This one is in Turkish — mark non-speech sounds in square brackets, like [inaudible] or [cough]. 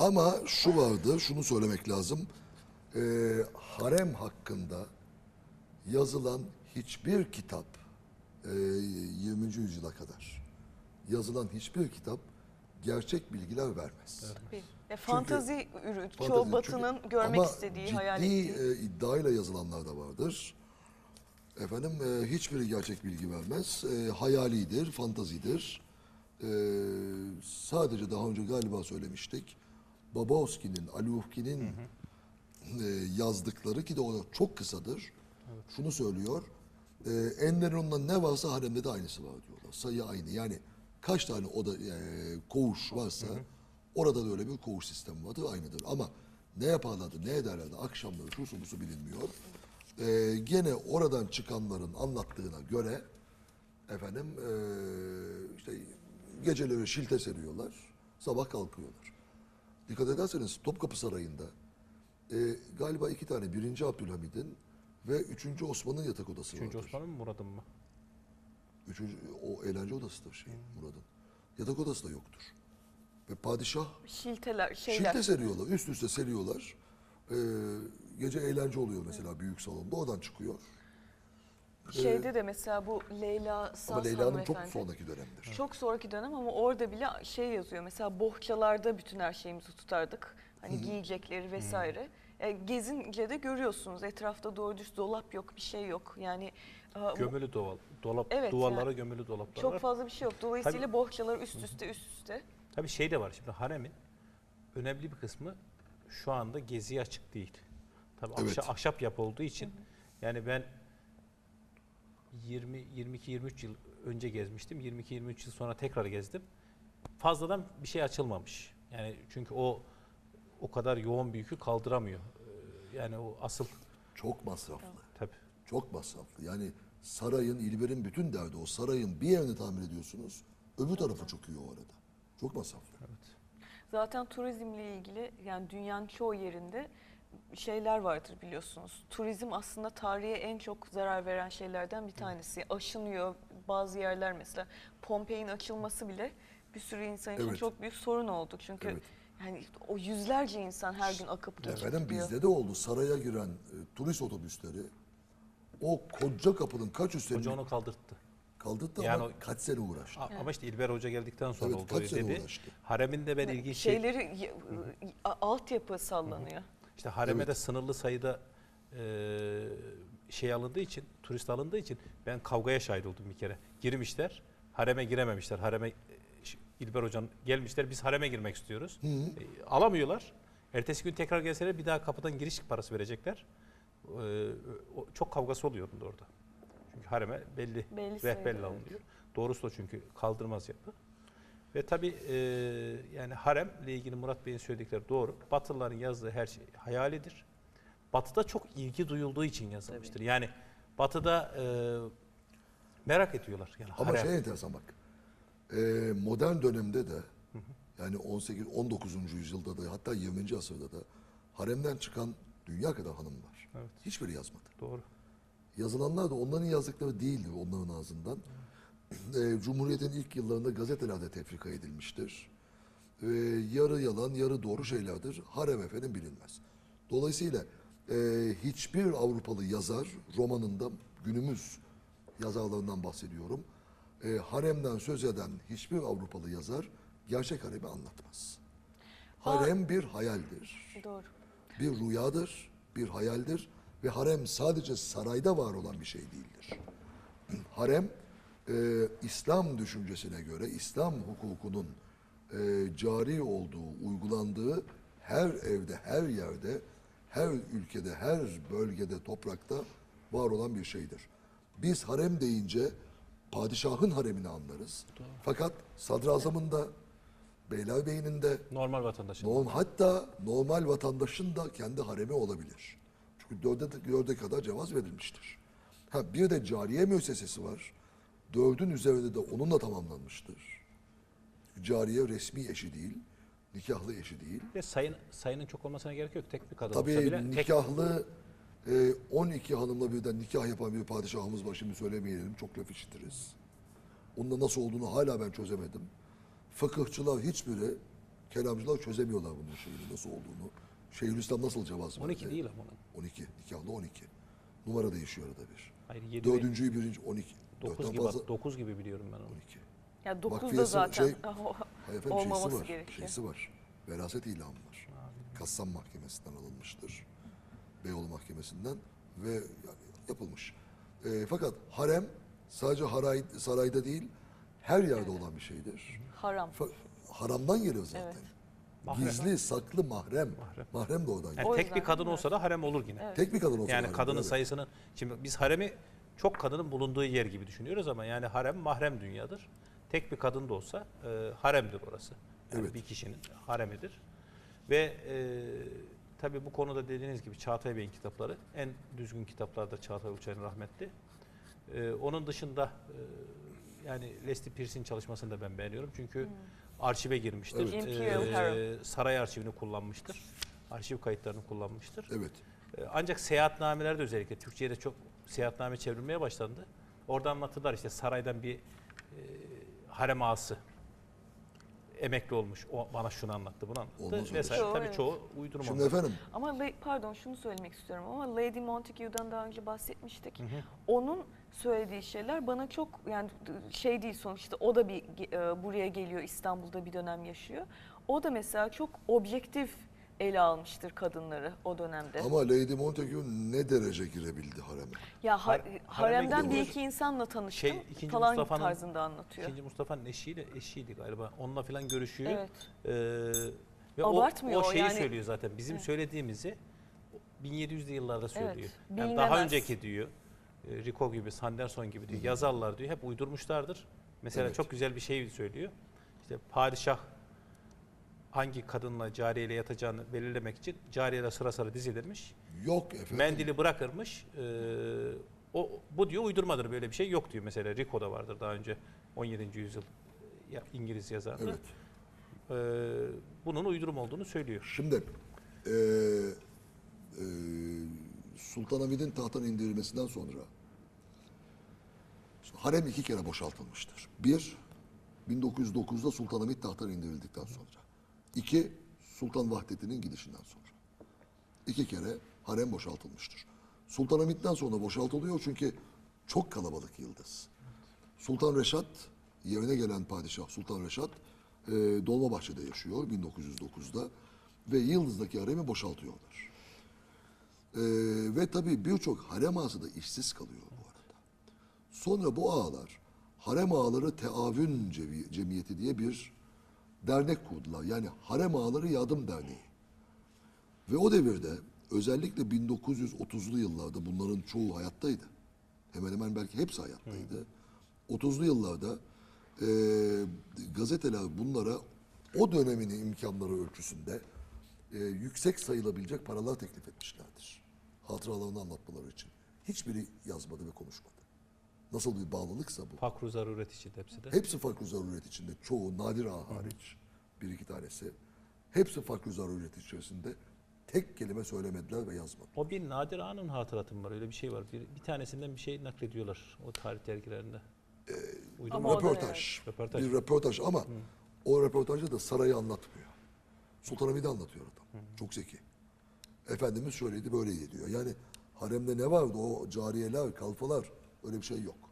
Ama şu vardı, şunu söylemek lazım. Ee, harem hakkında yazılan hiçbir kitap e, 20. yüzyıla kadar yazılan hiçbir kitap gerçek bilgiler vermez. E, fantazi ürü, çoğu batının Çünkü- görmek ama istediği, hayal ciddi ettiği. e, iddiayla yazılanlar da vardır. Efendim e, hiçbiri gerçek bilgi vermez. E, hayalidir, fantazidir. E, sadece daha önce galiba söylemiştik. Babowski'nin, Ali Ufki'nin e, yazdıkları ki de o çok kısadır. Şunu söylüyor. E, Enderun'da ne varsa haremde de aynısı var diyorlar. Sayı aynı. Yani kaç tane oda e, koğuş varsa orada da öyle bir koğuş sistemi vardır aynıdır. Ama ne yaparlardı, ne ederlerdi akşamları şu busu bilinmiyor. E, gene oradan çıkanların anlattığına göre efendim e, işte geceleri şilte seriyorlar, sabah kalkıyorlar. Dikkat ederseniz Topkapı Sarayı'nda e, galiba iki tane. Birinci Abdülhamid'in ve üçüncü Osman'ın yatak odası Üçüncü vardır. Osman'ın mı Murad'ın mı? Üçüncü, o eğlence odasıdır şey Murad'ın. Yatak odası da yoktur. Ve padişah Şilteler, şeyler. şilte seriyorlar, üst üste seriyorlar. Ee, gece eğlence oluyor mesela büyük salonda, oradan çıkıyor. Şeyde de mesela bu Leyla Saz Ama Leyla'nın çok hanımefendi. sonraki dönemdir. Çok sonraki dönem ama orada bile şey yazıyor. Mesela bohçalarda bütün her şeyimizi tutardık. Hani giyecekleri vesaire. E, gezince de görüyorsunuz etrafta doğru düz dolap yok, bir şey yok. Yani e, bu- Gömülü dolap, dolap Evet, duvarlara yani gömülü dolaplar çok var. fazla bir şey yok. Dolayısıyla Tabii. bohçalar üst üste üst üste. Tabii şey de var şimdi haremin önemli bir kısmı şu anda geziye açık değil. Tabii Evet. ahşap, ahşap yapı olduğu için yani ben 20 22 23 yıl önce gezmiştim. 22 23 yıl sonra tekrar gezdim. Fazladan bir şey açılmamış. Yani çünkü o o kadar yoğun bir yükü kaldıramıyor. Ee, Yani o asıl Çok masraflı. tabii Çok masraflı. Yani sarayın, İlber'in bütün derdi o. Sarayın bir yerini tamir ediyorsunuz, öbür tarafı çöküyor o arada. Çok masraflı. Zaten turizmle ilgili yani dünyanın çoğu yerinde şeyler vardır biliyorsunuz. Turizm aslında tarihe en çok zarar veren şeylerden bir tanesi. Aşınıyor bazı yerler mesela. Pompei'nin açılması bile bir sürü insan için Evet. çok büyük sorun oldu. Çünkü Evet. yani o yüzlerce insan her gün akıp geçip Efendim gidiyor. bizde de oldu. Saraya giren e, turist otobüsleri o koca kapının kaç üstlerini hoca onu kaldırttı. kaldırdı Yani ama o- kaç sene uğraştı. A- Ama işte İlber Hoca geldikten sonra Evet, oldu kaç sene dedi. uğraştı. Hareminde ben ilginç şey Şeyleri y- a- altyapı sallanıyor. İşte hareme Evet. de sınırlı sayıda e, şey alındığı için, turist alındığı için ben kavgaya şahit oldum bir kere. Girmişler, hareme girememişler. Hareme e, İlber Hocam gelmişler, biz hareme girmek istiyoruz. E, alamıyorlar. Ertesi gün tekrar gelseler bir daha kapıdan giriş parası verecekler. E, o- çok kavgası oluyor orada. Çünkü hareme belli, Belli rehberle evet. alınıyor. Doğrusu da çünkü kaldırmaz yapı. Ve tabii e, yani haremle ilgili Murat Bey'in söyledikleri doğru. Batılıların yazdığı her şey hayalidir. Batı'da çok ilgi duyulduğu için yazılmıştır. Yani Batı'da e, merak ediyorlar. Yani Ama harem. şey enteresan bak. e, modern dönemde de yani 18 19. yüzyılda da hatta 20. asırda da haremden çıkan dünya kadar hanım var. Evet. Hiçbiri yazmadı. Doğru. Yazılanlar da onların yazdıkları değildi onların ağzından. E, Cumhuriyet'in ilk yıllarında gazetelerde tefrika edilmiştir. E, yarı yalan, yarı doğru şeylerdir. Harem efendim bilinmez. Dolayısıyla e, hiçbir Avrupalı yazar romanında günümüz yazarlarından bahsediyorum. E, haremden söz eden hiçbir Avrupalı yazar gerçek haremi anlatmaz. Harem bir hayaldir Doğru. bir rüyadır, bir hayaldir ve harem sadece sarayda var olan bir şey değildir. [clears throat] Harem e, İslam düşüncesine göre İslam hukukunun e, cari olduğu, uygulandığı her evde, her yerde, her ülkede, her bölgede, toprakta var olan bir şeydir. Biz harem deyince padişahın haremini anlarız. Fakat sadrazamın da, beylerbeyinin de, Normal vatandaşın. Norm, hatta normal vatandaşın da kendi haremi olabilir. Çünkü dörde, dörde kadar cevaz verilmiştir. Ha, bir de cariye müessesesi var. Dördün üzerinde de onunla tamamlanmıştır. Cariye resmi eşi değil, nikahlı eşi değil. Ve sayın, sayının çok olmasına gerek yok. Tek bir kadın olsa Tabii bile tek nikahlı e, 12 hanımla birden nikah yapan bir padişahımız var. Şimdi söylemeyelim, çok laf işitiriz. Onun da nasıl olduğunu hala ben çözemedim. Fıkıhçılar hiçbiri Kelamcılar çözemiyorlar bunun şeyini nasıl olduğunu. Şeyhülislam nasıl cevaz verdi? 12 değil ama onun. 12. Nikahlı 12. Numara değişiyor arada bir. Hayır 7 Dördüncüyü birinci 12. 9 Dörtten gibi, fazla 9 gibi biliyorum ben onu. 12. Ya 9'da Vakfiyesi zaten şey- [laughs] o- Hayır efendim olmaması şeysi var. gerekiyor. Şeysi var. Veraset ilanı var. Kassam Mahkemesi'nden alınmıştır. Beyoğlu Mahkemesi'nden ve yani yapılmış. E, fakat harem sadece haray, sarayda değil her yerde olan bir şeydir. haram. Fa- haramdan geliyor zaten. Evet. Mahrem. Gizli, saklı mahrem. mahrem. de oradan Yani geliyor. O tek yüzden bir kadın olsa da harem olur yine. Evet. Tek bir kadın olsa Yani harem, kadının evet. sayısının şimdi biz haremi çok kadının bulunduğu yer gibi düşünüyoruz ama yani harem mahrem dünyadır. Tek bir kadın da olsa e, haremdir orası. Yani Evet. bir kişinin haremidir. Ve e, tabii bu konuda dediğiniz gibi Çağatay Bey'in kitapları en düzgün kitaplardır Çağatay Uluçay'ın rahmetli. E, onun dışında e, yani Leslie Pierce'in çalışmasını da ben beğeniyorum. Çünkü arşive girmiştir. Evet. E, saray arşivini kullanmıştır. Arşiv kayıtlarını kullanmıştır. Evet. E, Ancak seyahatnamelerde özellikle Türkçe'ye de çok seyahatname çevrilmeye başlandı. Orada anlatırlar işte saraydan bir e, harem ağası emekli olmuş. O bana şunu anlattı, bunu anlattı Olmaz vesaire. şey. Tabii Evet. çoğu uydurma. Şimdi efendim Ama pardon şunu söylemek istiyorum ama Lady Montague'dan daha önce bahsetmiştik. Onun söylediği şeyler bana çok yani şey değil sonuçta o da bir e, buraya geliyor İstanbul'da bir dönem yaşıyor. O da mesela çok objektif ele almıştır kadınları o dönemde. ama Lady Montagu ne derece girebildi hareme? ya ha- Har- haremden hareme bir gidiyor. iki insanla tanıştım Şey, ikinci falan Mustafa'nın- tarzında anlatıyor. İkinci Mustafa'nın eşiyle eşiydi galiba. Onunla falan görüşüyor. Evet. Ee, ve o, Abartmıyor o o şeyi yani. söylüyor zaten. Bizim söylediğimizi 1700'lü yıllarda söylüyor. Yani bilinemez. daha önceki diyor. e, Rico gibi, Sanderson gibi diyor. Yazarlar diyor. Hep uydurmuşlardır. Mesela Evet. çok güzel bir şey söylüyor. İşte padişah hangi kadınla cariyeyle yatacağını belirlemek için cariyeler sıra sıra dizilirmiş. Yok efendim. Mendili bırakırmış. Ee, o bu diyor uydurmadır böyle bir şey yok diyor mesela. Rico'da vardır daha önce 17. yüzyıl ya, İngiliz yazarı. Evet. Ee, bunun uydurum olduğunu söylüyor. Şimdi eee eee Sultan Hamid'in tahttan indirilmesinden sonra harem iki kere boşaltılmıştır. Bir, 1909'da Sultan Hamid tahttan indirildikten sonra. İki, Sultan Vahdettin'in gidişinden sonra. İki kere harem boşaltılmıştır. Sultan Hamid'den sonra boşaltılıyor çünkü çok kalabalık yıldız. Sultan Reşat, yerine gelen padişah Sultan Reşat, e, Dolmabahçe'de yaşıyor 1909'da ve Yıldız'daki haremi boşaltıyorlar. E, ve tabii birçok harem ağası da işsiz kalıyor bu arada. Sonra bu ağalar Harem Ağaları Teavün Cemiyeti diye bir dernek kurdular. Yani Harem Ağaları Yardım Derneği. Ve o devirde özellikle 1930'lu yıllarda bunların çoğu hayattaydı. Hemen hemen belki hepsi hayattaydı. 30'lu yıllarda e, gazeteler bunlara o dönemin imkanları ölçüsünde e, yüksek sayılabilecek paralar teklif etmişlerdir. Hatıralarını anlatmaları için. Hiçbiri yazmadı ve konuşmadı. Nasıl bir bağlılıksa bu. Fakru zaruret için hepsi de. Hepsi farklı zaruret içinde. Çoğu nadir ağa hariç. Bir iki tanesi. Hepsi farklı zaruret içerisinde. Tek kelime söylemediler ve yazmadılar. O bir nadir anın hatıratı mı var? Öyle bir şey var. Bir, bir tanesinden bir şey naklediyorlar o tarih dergilerinde. Uydurma. Ama o da röportaj. Röportaj. Bir röportaj ama o röportajda da sarayı anlatmıyor. Sultanahmet'i anlatıyor adam. Çok zeki. Efendimiz şöyleydi böyleydi diyor. Yani haremde ne vardı o cariyeler, kalfalar öyle bir şey yok.